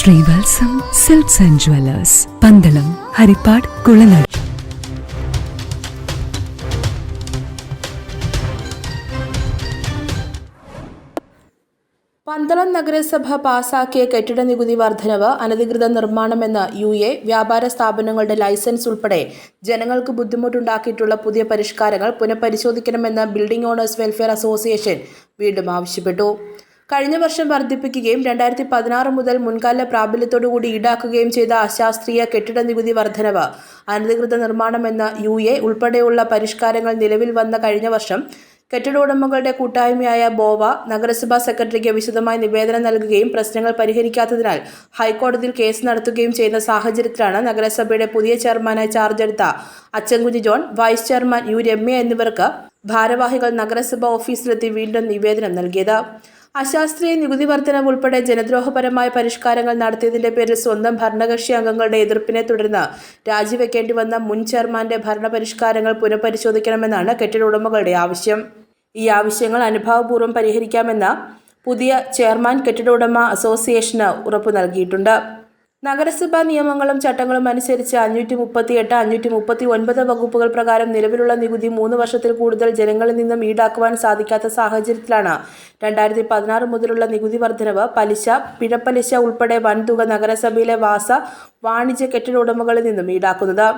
Sreevalsam silks and jewellers Pandalam Haripad Kulanada. Pandalam നഗരസഭ പാസാക്കിയ കെട്ടിട നികുതി വർധനവ് അനധികൃത നിർമ്മാണമെന്ന് യു എ വ്യാപാര സ്ഥാപനങ്ങളുടെ ലൈസൻസ് ഉൾപ്പെടെ ജനങ്ങൾക്ക് ബുദ്ധിമുട്ടുണ്ടാക്കിയിട്ടുള്ള പുതിയ പരിഷ്കാരങ്ങൾ പുനഃപരിശോധിക്കണമെന്ന് ബിൽഡിംഗ് ഓണേഴ്സ് വെൽഫെയർ അസോസിയേഷൻ വീണ്ടും ആവശ്യപ്പെട്ടു. കഴിഞ്ഞ വർഷം വർദ്ധിപ്പിക്കുകയും രണ്ടായിരത്തി പതിനാറ് മുതൽ മുൻകാല പ്രാബല്യത്തോടുകൂടി ഈടാക്കുകയും ചെയ്ത അശാസ്ത്രീയ കെട്ടിട നികുതി വർധനവ് അനധികൃത നിർമ്മാണം എന്ന യു എ ഉൾപ്പെടെയുള്ള പരിഷ്കാരങ്ങൾ നിലവിൽ വന്ന കഴിഞ്ഞ വർഷം കെട്ടിട ഉടമകളുടെ കൂട്ടായ്മയായ ബോവ നഗരസഭാ സെക്രട്ടറിക്ക് വിശദമായി നിവേദനം നൽകുകയും പ്രശ്നങ്ങൾ പരിഹരിക്കാത്തതിനാൽ ഹൈക്കോടതിയിൽ കേസ് നടത്തുകയും ചെയ്യുന്ന സാഹചര്യത്തിലാണ് നഗരസഭയുടെ പുതിയ ചെയർമാനായി ചാർജ് എടുത്ത Achankunji John vice chairman U Ramya എന്നിവർക്ക് ഭാരവാഹികൾ നഗരസഭാ ഓഫീസിലെത്തി വീണ്ടും നിവേദനം നൽകിയത്. അശാസ്ത്രീയ നികുതി വർധനം ഉൾപ്പെടെ ജനദ്രോഹപരമായ പരിഷ്കാരങ്ങൾ നടത്തിയതിന്റെ പേരിൽ സ്വന്തം ഭരണകക്ഷി അംഗങ്ങളുടെ എതിർപ്പിനെ തുടർന്ന് രാജിവെക്കേണ്ടി വന്ന മുൻ ചെയർമാന്റെ ഭരണപരിഷ്കാരങ്ങൾ പുനഃപരിശോധിക്കണമെന്നാണ് കെട്ടിട ഉടമകളുടെ ആവശ്യം. ഈ ആവശ്യങ്ങൾ അനുഭാവപൂർവം പരിഹരിക്കാമെന്ന പുതിയ ചെയർമാൻ കെട്ടിട ഉടമ അസോസിയേഷന് ഉറപ്പു നൽകിയിട്ടുണ്ട്. നഗരസഭാ നിയമങ്ങളും ചട്ടങ്ങളും അനുസരിച്ച് അഞ്ഞൂറ്റി മുപ്പത്തി എട്ട് അഞ്ഞൂറ്റി മുപ്പത്തി ഒൻപത് വകുപ്പുകൾ പ്രകാരം നിലവിലുള്ള നികുതി മൂന്ന് വർഷത്തിൽ കൂടുതൽ ജനങ്ങളിൽ നിന്നും ഈടാക്കുവാൻ സാധിക്കാത്ത സാഹചര്യത്തിലാണ്. രണ്ടായിരത്തി പതിനാറ് മുതലുള്ള നികുതി വർധനവ് പലിശ പിഴപ്പലിശ ഉൾപ്പെടെ വൻതുക നഗരസഭയിലെ വാസ വാണിജ്യ കെട്ടിട ഉടമകളിൽ നിന്നും ഈടാക്കുന്നത്.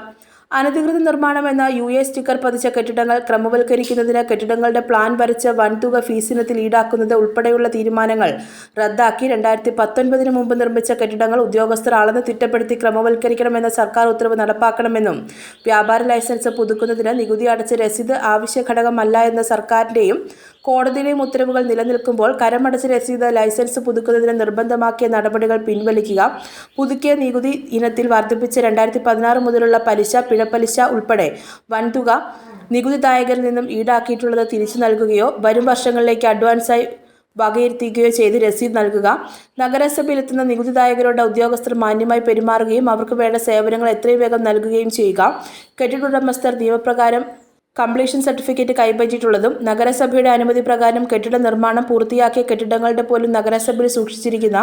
അനധികൃത നിർമ്മാണം എന്ന യു എ സ്റ്റിക്കർ പതിച്ച കെട്ടിടങ്ങൾ ക്രമവൽക്കരിക്കുന്നതിന് കെട്ടിടങ്ങളുടെ പ്ലാൻ വരച്ച് വൻതുക ഫീസിനത്തിൽ ഈടാക്കുന്നത് ഉൾപ്പെടെയുള്ള തീരുമാനങ്ങൾ റദ്ദാക്കി. രണ്ടായിരത്തി പത്തൊൻപതിന് മുമ്പ് നിർമ്മിച്ച കെട്ടിടങ്ങൾ ഉദ്യോഗസ്ഥർ അളന്ന് തിട്ടപ്പെടുത്തി ക്രമവൽക്കരിക്കണമെന്ന സർക്കാർ ഉത്തരവ് നടപ്പാക്കണമെന്നും വ്യാപാര ലൈസൻസ് പുതുക്കുന്നതിന് നികുതി അടച്ച രസീത് ആവശ്യ ഘടകമല്ല എന്ന സർക്കാരിന്റെയും കോടതിയിലെയും ഉത്തരവുകൾ നിലനിൽക്കുമ്പോൾ കരമടച്ച രസീത് ലൈസൻസ് പുതുക്കുന്നതിന് നിർബന്ധമാക്കിയ നടപടികൾ പിൻവലിക്കുക. പുതുക്കിയ നികുതി ഇനത്തിൽ വർദ്ധിപ്പിച്ച രണ്ടായിരത്തി പതിനാറ് മുതലുള്ള പലിശ പിഴപ്പലിശ ഉൾപ്പെടെ വൻതുക നികുതിദായകരിൽ നിന്നും ഈടാക്കിയിട്ടുള്ളത് തിരിച്ചു നൽകുകയോ വരും വർഷങ്ങളിലേക്ക് അഡ്വാൻസായി വകയിരുത്തുകയോ ചെയ്ത് രസീത് നൽകുക. നഗരസഭയിലെത്തുന്ന നികുതിദായകരുടെ ഉദ്യോഗസ്ഥർ മാന്യമായി പെരുമാറുകയും അവർക്ക് വേണ്ട സേവനങ്ങൾ എത്രയും വേഗം നൽകുകയും ചെയ്യുക. കെട്ടിട ഉടമസ്ഥർ നിയമപ്രകാരം കംപ്ലീഷൻ സർട്ടിഫിക്കറ്റ് കൈപ്പറ്റിയിട്ടുള്ളതും നഗരസഭയുടെ അനുമതി പ്രകാരം കെട്ടിട നിർമ്മാണം പൂർത്തിയാക്കിയ കെട്ടിടങ്ങളുടെ പോലും നഗരസഭയിൽ സൂക്ഷിച്ചിരിക്കുന്ന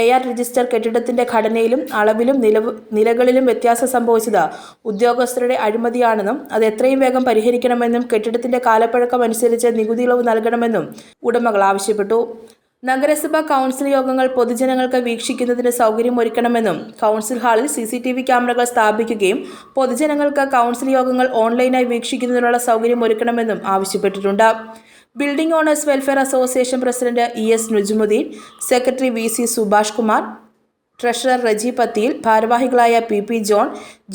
എ ആർ രജിസ്റ്റർ കെട്ടിടത്തിന്റെ ഘടനയിലും അളവിലും നിലകളിലും വ്യത്യാസം സംഭവിച്ചത് ഉദ്യോഗസ്ഥരുടെ അഴിമതിയാണെന്നും അത് എത്രയും വേഗം പരിഹരിക്കണമെന്നും കെട്ടിടത്തിന്റെ കാലപ്പഴക്കം അനുസരിച്ച് നികുതി ഇളവ് നൽകണമെന്നും ഉടമകൾ ആവശ്യപ്പെട്ടു. നഗരസഭാ കൗൺസിൽ യോഗങ്ങൾ പൊതുജനങ്ങൾക്ക് വീക്ഷിക്കുന്നതിന് സൗകര്യമൊരുക്കണമെന്നും കൗൺസിൽ ഹാളിൽ സി സി ടി വി ക്യാമറകൾ സ്ഥാപിക്കുകയും പൊതുജനങ്ങൾക്ക് കൗൺസിൽ യോഗങ്ങൾ ഓൺലൈനായി വീക്ഷിക്കുന്നതിനുള്ള സൗകര്യമൊരുക്കണമെന്നും ആവശ്യപ്പെട്ടിട്ടുണ്ട്. Building owners welfare association president E S Nujumuddin secretary V C Subhash Kumar treasurer Reji Pathiyil ഭാരവാഹികളായ P P John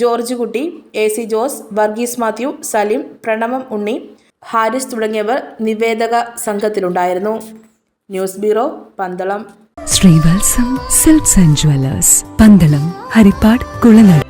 George Kutty A C Jose Varghese Mathew Salim Pranavam Unni Haris തുടങ്ങിയവർ നിവേദക സംഘത്തിലുണ്ടായിരുന്നു. News bureau Pandalam. Sreevalsam silks and jewellers Pandalam Haripad Kulanada.